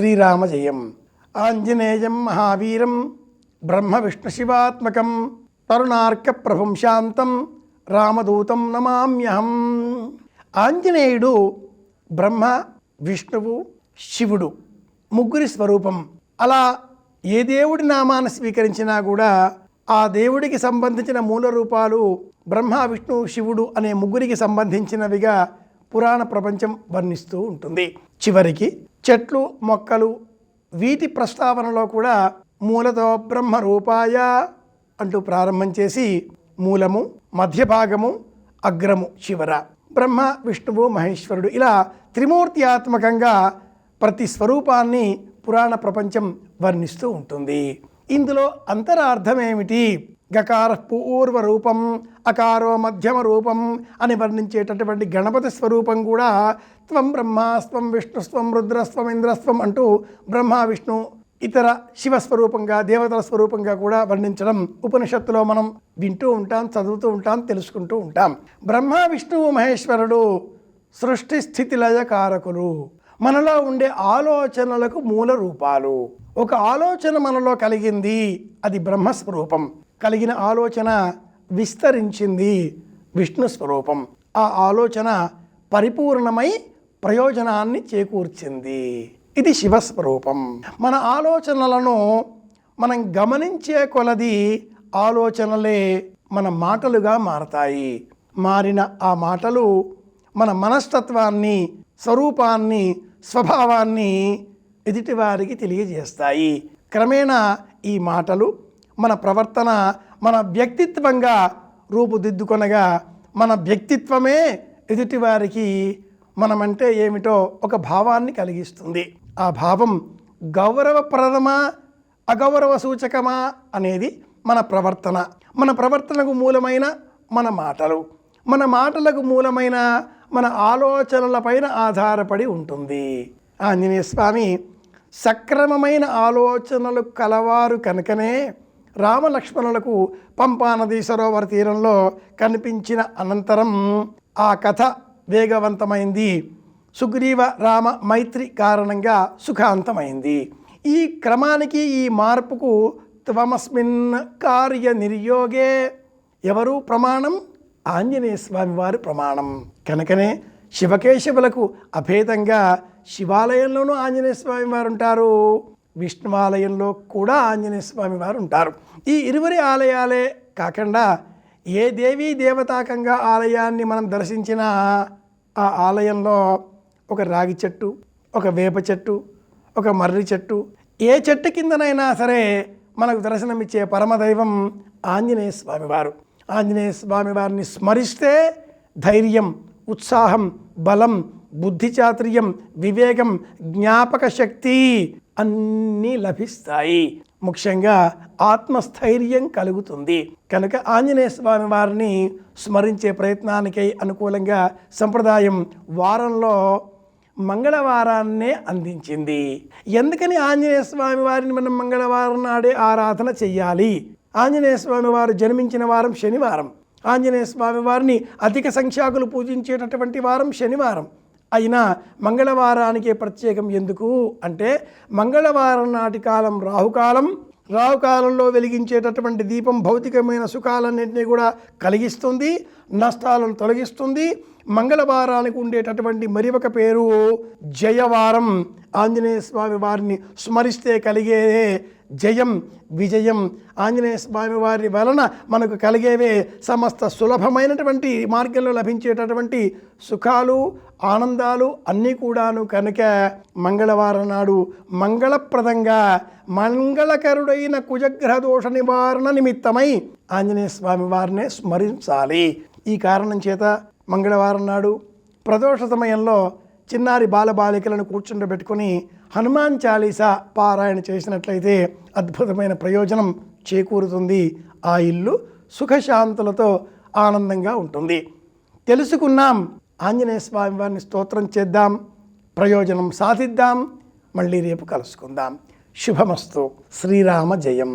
శ్రీరామజయం ఆంజనేయం మహావీరం బ్రహ్మ విష్ణు శివాత్మకం తరుణార్క ప్రభుం శాంతం రామదూతం నమామ్యహం. ఆంజనేయుడు బ్రహ్మ విష్ణువు శివుడు ముగ్గురి స్వరూపం. అలా ఏ దేవుడి నామాన్ని స్వీకరించినా కూడా ఆ దేవుడికి సంబంధించిన మూల రూపాలు బ్రహ్మ విష్ణు శివుడు అనే ముగ్గురికి సంబంధించినవిగా పురాణ ప్రపంచం వర్ణిస్తూ ఉంటుంది. చివరికి చెట్లు మొక్కలు వీటి ప్రస్తావనలో కూడా మూలతో బ్రహ్మ రూపాయ అంటూ ప్రారంభం చేసి మూలము మధ్య భాగము అగ్రము శివర బ్రహ్మ విష్ణువు మహేశ్వరుడు ఇలా త్రిమూర్త్యాత్మకంగా ప్రతి స్వరూపాన్ని పురాణ ప్రపంచం వర్ణిస్తూ ఉంటుంది. ఇందులో అంతరార్థమేమిటి? గకార పూర్వ రూపం అకారో మధ్యమ రూపం అని వర్ణించేటటువంటి గణపతి స్వరూపం కూడా త్వం బ్రహ్మాస్త్వం విష్ణుస్త్వం రుద్రస్వం ఇంద్రస్వం అంటూ బ్రహ్మ విష్ణు ఇతర శివస్వరూపంగా దేవతల స్వరూపంగా కూడా వర్ణించడం ఉపనిషత్తులో మనం వింటూ ఉంటాం చదువుతూ ఉంటాం తెలుసుకుంటూ ఉంటాం. బ్రహ్మ విష్ణువు మహేశ్వరుడు సృష్టి స్థితి లయ కారకులు మనలో ఉండే ఆలోచనలకు మూల రూపాలు. ఒక ఆలోచన మనలో కలిగింది అది బ్రహ్మస్వరూపం కలిగిన ఆలోచన విస్తరించింది విష్ణు స్వరూపం. ఆ ఆలోచన పరిపూర్ణమై ప్రయోజనాన్ని చేకూర్చింది. ఇది శివస్వరూపం మన ఆలోచనలను మనం గమనించే కొలది ఆలోచనలే మన మాటలుగా మారతాయి. మారిన ఆ మాటలు మన మనస్తత్వాన్ని స్వరూపాన్ని స్వభావాన్ని ఎదుటివారికి తెలియజేస్తాయి. క్రమేణా ఈ మాటలు మన ప్రవర్తన మన వ్యక్తిత్వంగా రూపుదిద్దుకొనగా మన వ్యక్తిత్వమే ఎదుటివారికి మనమంటే ఏమిటో ఒక భావాన్ని కలిగిస్తుంది. ఆ భావం గౌరవప్రదమా అగౌరవ సూచకమా అనేది మన ప్రవర్తన. మన ప్రవర్తనకు మూలమైన మన మాటలు. మన మాటలకు మూలమైన మన ఆలోచనలపైన ఆధారపడి ఉంటుంది. ఆంజనేయ స్వామి సక్రమమైన ఆలోచనలు కలవారు కనుకనే రామలక్ష్మణులకు పంపానది సరోవర తీరంలో కనిపించిన అనంతరం ఆ కథ వేగవంతమైంది. సుగ్రీవ రామ మైత్రి కారణంగా సుఖాంతమైంది. ఈ క్రమానికి ఈ మార్పుకు త్వమస్మిన్ కార్య నిర్యోగే ఎవరు ప్రమాణం? ఆంజనేయ స్వామి వారి ప్రమాణం. కనుకనే శివకేశవులకు అభేదంగా శివాలయంలోనూ ఆంజనేయ స్వామి వారు ఉంటారు విష్ణువాలయంలో కూడా ఆంజనేయ స్వామి వారు ఉంటారు. ఈ ఇరువురి ఆలయాలే కాకుండా ఏ దేవీ దేవతాకంగా ఆలయాన్ని మనం దర్శించినా ఆ ఆలయంలో ఒక రాగి చెట్టు ఒక వేప చెట్టు ఒక మర్రి చెట్టు ఏ చెట్టు కిందనైనా సరే మనకు దర్శనమిచ్చే పరమదైవం ఆంజనేయ స్వామివారు ఆంజనేయ స్వామివారిని స్మరిస్తే ధైర్యం ఉత్సాహం బలం బుద్ధిచాతుర్యం వివేకం జ్ఞాపక శక్తి అన్నీ లభిస్తాయి. ముఖ్యంగా ఆత్మస్థైర్యం కలుగుతుంది. కనుక ఆంజనేయ స్వామి వారిని స్మరించే ప్రయత్నానికై అనుకూలంగా సంప్రదాయం వారంలో మంగళవారాన్నే అందించింది. ఎందుకని ఆంజనేయ స్వామి వారిని మనం మంగళవారం నాడే ఆరాధన చెయ్యాలి? ఆంజనేయ స్వామి వారు జన్మించిన వారం శనివారం. ఆంజనేయ స్వామి వారిని అధిక సంఖ్యాకులు పూజించేటటువంటి వారం శనివారం. అయినా మంగళవారానికే ప్రత్యేకం ఎందుకు? అంటే మంగళవారం నాటి కాలం రాహుకాలం. రాహుకాలంలో వెలిగించేటటువంటి దీపం భౌతికమైన సుఖాలన్నింటినీ కూడా కలిగిస్తుంది. నష్టాలను తొలగిస్తుంది. మంగళవారానికి ఉండేటటువంటి మరి ఒక పేరు జయవారం. ఆంజనేయ స్వామి వారిని స్మరిస్తే కలిగే జయం విజయం. ఆంజనేయ స్వామి వారి వలన మనకు కలిగేవే సమస్త సులభమైనటువంటి మార్గంలో లభించేటటువంటి సుఖాలు ఆనందాలు అన్నీ కూడాను కనుక మంగళవారం నాడు మంగళప్రదంగా మంగళకరుడైన కుజగ్రహ దోష నివారణ నిమిత్తమై ఆంజనేయ స్వామి వారినే స్మరించాలి. ఈ కారణం చేత మంగళవారం నాడు ప్రదోష సమయంలో చిన్నారి బాలబాలికలను కూర్చుండబెట్టుకొని హనుమాన్ చాలీసా పారాయణ చేసినట్లయితే అద్భుతమైన ప్రయోజనం చేకూరుతుంది. ఆ ఇల్లు సుఖశాంతులతో ఆనందంగా ఉంటుంది. తెలుసుకున్నాం. ఆంజనేయ స్వామి వారిని స్తోత్రం చేద్దాం. ప్రయోజనం సాధిద్దాం. మళ్ళీ రేపు కలుసుకుందాం. శుభమస్తు. శ్రీరామ జయం.